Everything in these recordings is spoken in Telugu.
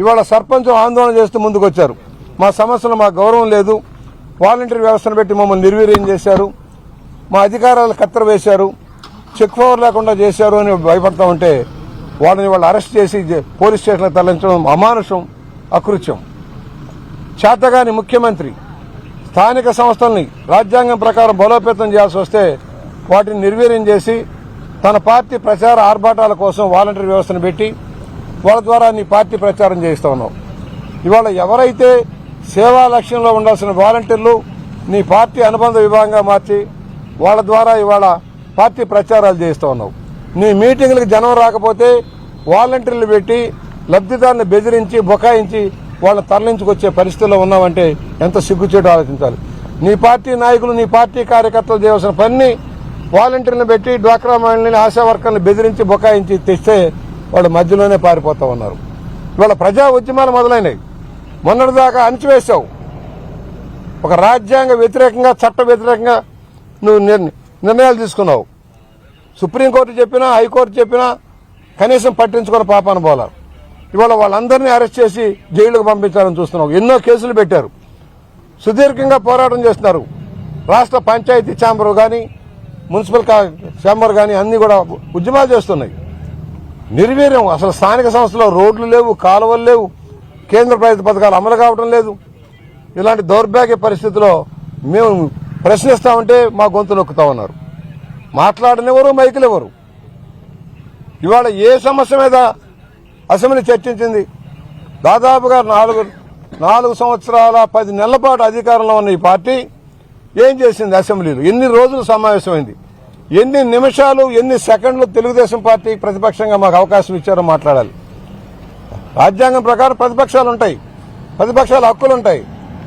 ఇవాళ సర్పంచ్ ఆందోళన చేస్తూ ముందుకు వచ్చారు మా సమస్యలు మా గౌరవం లేదు. వాలంటీర్ వ్యవస్థను పెట్టి మమ్మల్ని నిర్వీర్యం చేశారు. మా అధికారాలు కత్తెర వేశారు. చెక్ పవర్ లేకుండా చేశారు అని భయపడతా ఉంటే వాళ్ళని వాళ్ళు అరెస్ట్ చేసి పోలీస్ స్టేషన్లకు తరలించడం అమానుషం అకృత్యం. చేతగాని ముఖ్యమంత్రి స్థానిక సంస్థల్ని రాజ్యాంగం ప్రకారం బలోపేతం చేయాల్సి వస్తే వాటిని నిర్వీర్యం చేసి తన పార్టీ ప్రచార ఆర్భాటాల కోసం వాలంటీర్ వ్యవస్థను పెట్టి వాళ్ళ ద్వారా నీ పార్టీ ప్రచారం చేయిస్తా ఉన్నావు ఇవాళ ఎవరైతే సేవా లక్ష్యంలో ఉండాల్సిన వాలంటీర్లు నీ పార్టీ అనుబంధ విభాగంగా మార్చి వాళ్ళ ద్వారా ఇవాళ పార్టీ ప్రచారాలు చేస్తూ ఉన్నావు. నీ మీటింగ్లకు జనం రాకపోతే వాలంటీర్లు పెట్టి లబ్ధిదారుని బెదిరించి బొకాయించి వాళ్ళని తరలించుకొచ్చే పరిస్థితుల్లో ఉన్నామంటే ఎంత సిగ్గుచేటు ఆలోచించాలి. నీ పార్టీ నాయకులు నీ పార్టీ కార్యకర్తలు చేయవలసిన పని వాలంటీర్లను పెట్టి డ్వాక్రా మహిళని ఆశా వర్కర్ని బెదిరించి బొకాయించి తెస్తే వాళ్ళు మధ్యలోనే పారిపోతా ఉన్నారు. ఇవాళ ప్రజా ఉద్యమాలు మొదలైనవి మొన్నటిదాకా అణిచివేశావు. ఒక రాజ్యాంగ వ్యతిరేకంగా చట్ట వ్యతిరేకంగా నువ్వు నిర్ణయాలు తీసుకున్నావు. సుప్రీంకోర్టు చెప్పినా హైకోర్టు చెప్పినా కనీసం పట్టించుకున్న పాపాన పోలా ఇవాళ వాళ్ళందరినీ అరెస్ట్ చేసి జైలుకు పంపించాలని చూస్తున్నావు. ఎన్నో కేసులు పెట్టారు. సుదీర్ఘంగా పోరాటం చేస్తున్నారు. రాష్ట్ర పంచాయతీ ఛాంబర్ కానీ మున్సిపల్ ఛాంబర్ కానీ అన్నీ కూడా ఉద్యమాలు చేస్తున్నాయి. నిర్వీర్యం. అసలు స్థానిక సంస్థలో రోడ్లు లేవు కాలువలు లేవు కేంద్ర ప్రభుత్వ పథకాలు అమలు కావడం లేదు. ఇలాంటి దౌర్భాగ్య పరిస్థితిలో మేము ప్రశ్నిస్తామంటే మా గొంతు నొక్కుతా ఉన్నారు. మాట్లాడనివ్వరు మైకులు ఎవరు ఇవాళ ఏ సమస్య మీద అసెంబ్లీ చర్చించింది? దాదాపుగా నాలుగు నాలుగు సంవత్సరాల పది నెలల పాటు అధికారంలో ఉన్న ఈ పార్టీ ఏం చేసింది అసెంబ్లీలో? ఎన్ని రోజులు సమావేశమైంది? ఎన్ని నిమిషాలు ఎన్ని సెకండ్లు తెలుగుదేశం పార్టీ ప్రతిపక్షంగా మాకు అవకాశం ఇచ్చారో మాట్లాడాలి. రాజ్యాంగం ప్రకారం ప్రతిపక్షాలు ఉంటాయి ప్రతిపక్షాల హక్కులు ఉంటాయి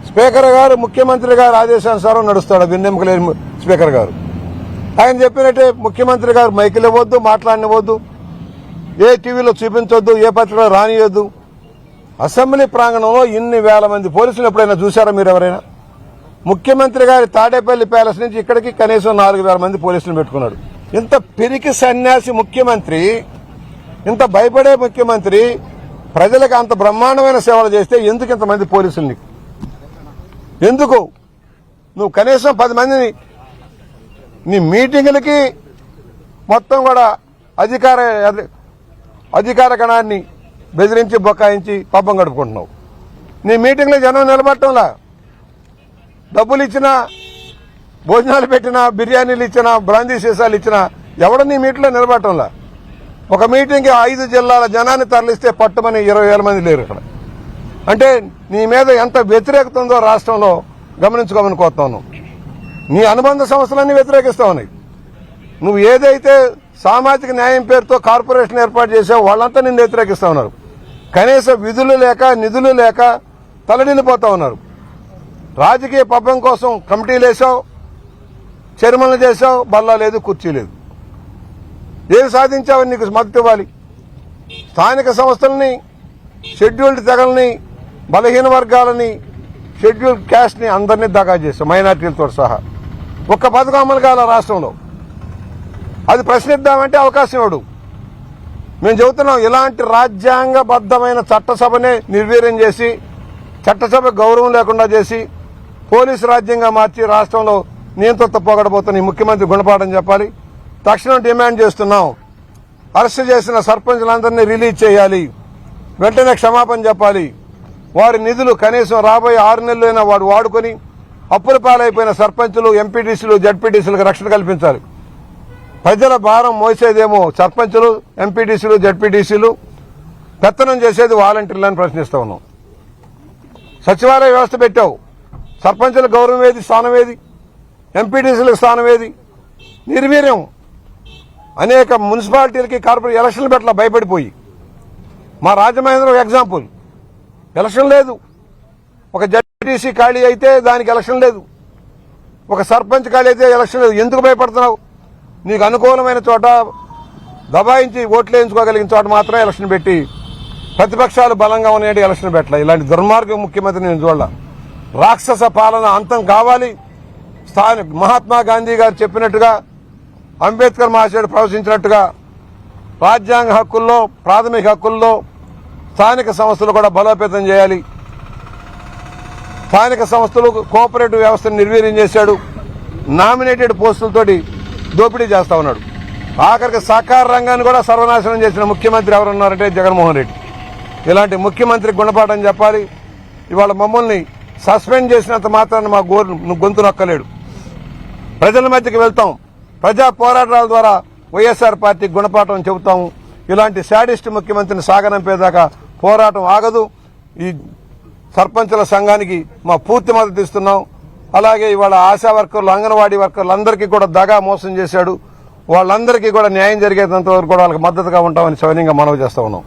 స్పీకర్ గారు ముఖ్యమంత్రి గారు ఆదేశానుసారం నడుస్తాడు. విన్నెముక లేని స్పీకర్ గారు. ఆయన చెప్పినట్టే ముఖ్యమంత్రి గారు మైకులు ఇవ్వద్దు మాట్లాడనివ్వద్దు. ఏ టీవీలో చూపించొద్దు ఏ పత్రికలో రానియొద్దు అసెంబ్లీ ప్రాంగణంలో ఇన్ని వేల మంది పోలీసులు ఎప్పుడైనా చూసారా మీరు ఎవరైనా? ముఖ్యమంత్రి గారి తాడేపల్లి ప్యాలెస్ నుంచి ఇక్కడికి కనీసం నాలుగు వేల మంది పోలీసులు పెట్టుకున్నాడు. ఇంత పిరికి సన్యాసి ముఖ్యమంత్రి ఇంత భయపడే ముఖ్యమంత్రి ప్రజలకు అంత బ్రహ్మాండమైన సేవలు చేస్తే ఎందుకు ఇంతమంది పోలీసులు నీకు ఎందుకు? నువ్వు కనీసం పది మందిని నీ మీటింగులకి మొత్తం కూడా అధికార అధికార గణాన్ని బెదిరించి బొకాయించి పబ్బం గడుపుకుంటున్నావు. నీ మీటింగ్లో జనం నిలబట్టంలా డబ్బులు ఇచ్చినా భోజనాలు పెట్టినా బిర్యానీలు ఇచ్చినా బ్రాందీ సీసాలు ఇచ్చినా ఎవడు నీ మీట్లో నిలబడటంలా? ఒక మీటింగ్కి ఐదు జిల్లాల జనాన్ని తరలిస్తే పట్టుమని ఇరవై వేల మంది లేరు ఇక్కడ. అంటే నీ మీద ఎంత వ్యతిరేకత ఉందో రాష్ట్రంలో గమనించుకోమని కోరుతాను. నీ అనుబంధ సంస్థలన్నీ వ్యతిరేకిస్తా ఉన్నాయి. నువ్వు ఏదైతే సామాజిక న్యాయం పేరుతో కార్పొరేషన్ ఏర్పాటు చేసావు వాళ్ళంతా నిన్ను వ్యతిరేకిస్తా ఉన్నారు. కనీస విధులు లేక నిధులు లేక తలడిల్లిపోతా ఉన్నారు. రాజకీయ పబ్బం కోసం కమిటీలు వేసావు చర్మలు చేసావు బల్లా లేదు కుర్చీ లేదు. ఏం సాధించావని నీకు మద్దతు ఇవ్వాలి. స్థానిక సంస్థల్ని షెడ్యూల్డ్ తెగల్ని బలహీన వర్గాలని షెడ్యూల్డ్ క్యాస్ట్ని అందరినీ దగా చేస్తాం మైనార్టీలతో సహా. ఒక్క పథకం అమలు కాల రాష్ట్రంలో. అది ప్రశ్నిద్దామంటే అవకాశం ఇవ్వడు మేము చెబుతున్నాం ఇలాంటి రాజ్యాంగబద్ధమైన చట్టసభనే నిర్వీర్యం చేసి చట్టసభ గౌరవం లేకుండా చేసి పోలీసు రాజ్యంగా మార్చి రాష్ట్రంలో నియంత్రణ పోగడబోతున్న ఈ ముఖ్యమంత్రి గుణపాఠం చెప్పాలి. తక్షణం డిమాండ్ చేస్తున్నాం. అరెస్ట్ చేసిన సర్పంచ్లందరినీ రిలీజ్ చేయాలి. వెంటనే క్షమాపణ చెప్పాలి. వారి నిధులు కనీసం రాబోయే ఆరు నెలలైనా వాడు వాడుకొని అప్పుల పాలైపోయిన సర్పంచులు ఎంపీటీసీలు జడ్పీటీసీలకు రక్షణ కల్పించాలి. ప్రజల భారం మోసేదేమో సర్పంచులు ఎంపీటీసీలు జడ్పీటీసీలు. పెత్తనం చేసేది వాలంటీర్లని ప్రశ్నిస్తా ఉన్నాం. సచివాలయ వ్యవస్థ పెట్టావు. సర్పంచుల గౌరవం ఏది స్థానం ఏది ఎంపీటీసీలకు స్థానం ఏది నిర్వీర్యం. అనేక మున్సిపాలిటీలకి కార్పొరేట్ ఎలక్షన్లు పెట్టల భయపడిపోయి. మా రాజమహేంద్ర ఎగ్జాంపుల్. ఎలక్షన్ లేదు. ఒక జడ్పీటీసీ ఖాళీ అయితే దానికి ఎలక్షన్ లేదు. ఒక సర్పంచ్ ఖాళీ అయితే ఎలక్షన్ లేదు. ఎందుకు భయపడుతున్నావు? నీకు అనుకూలమైన చోట దబాయించి ఓట్లు వేయించుకోగలిగిన చోట మాత్రమే ఎలక్షన్ పెట్టి ప్రతిపక్షాలు బలంగా ఉన్నాయంటే ఎలక్షన్ పెట్టలే. ఇలాంటి దుర్మార్గం ముఖ్యమంత్రి నేను చూడాల. రాక్షస పాలన అంతం కావాలి. స్థానిక మహాత్మా గాంధీ గారు చెప్పినట్టుగా అంబేద్కర్ మహాశయుడు ప్రవేశించినట్టుగా రాజ్యాంగ హక్కుల్లో ప్రాథమిక హక్కుల్లో స్థానిక సంస్థలు కూడా బలోపేతం చేయాలి. స్థానిక సంస్థలు కోఆపరేటివ్ వ్యవస్థను నిర్వీర్యం చేశాడు. నామినేటెడ్ పోస్టులతోటి దోపిడీ చేస్తా ఉన్నాడు. ఆఖరికి సహకార రంగాన్ని కూడా సర్వనాశనం చేసిన ముఖ్యమంత్రి ఎవరున్నారంటే జగన్మోహన్ రెడ్డి. ఇలాంటి ముఖ్యమంత్రి గుణపాఠం చెప్పాలి. ఇవాళ మమ్మల్ని సస్పెండ్ చేసినంత మాత్రాన్ని మా గోరు గొంతు నొక్కలేడు. ప్రజల మధ్యకి వెళ్తాం. ప్రజా పోరాటాల ద్వారా వైఎస్ఆర్ పార్టీ గుణపాఠం చెబుతాము. ఇలాంటి శాడిస్ట్ ముఖ్యమంత్రిని సాగనంపేదాకా పోరాటం ఆగదు. ఈ సర్పంచుల సంఘానికి మా పూర్తి మద్దతు ఇస్తున్నాం. అలాగే ఇవాళ ఆశా వర్కర్లు అంగన్వాడీ వర్కర్లు అందరికీ కూడా దగా మోసం చేశాడు. వాళ్ళందరికీ కూడా న్యాయం జరిగేంత వరకు కూడా వాళ్ళకి మద్దతుగా ఉంటామని సవినీయంగా మనవి చేస్తా ఉన్నాం.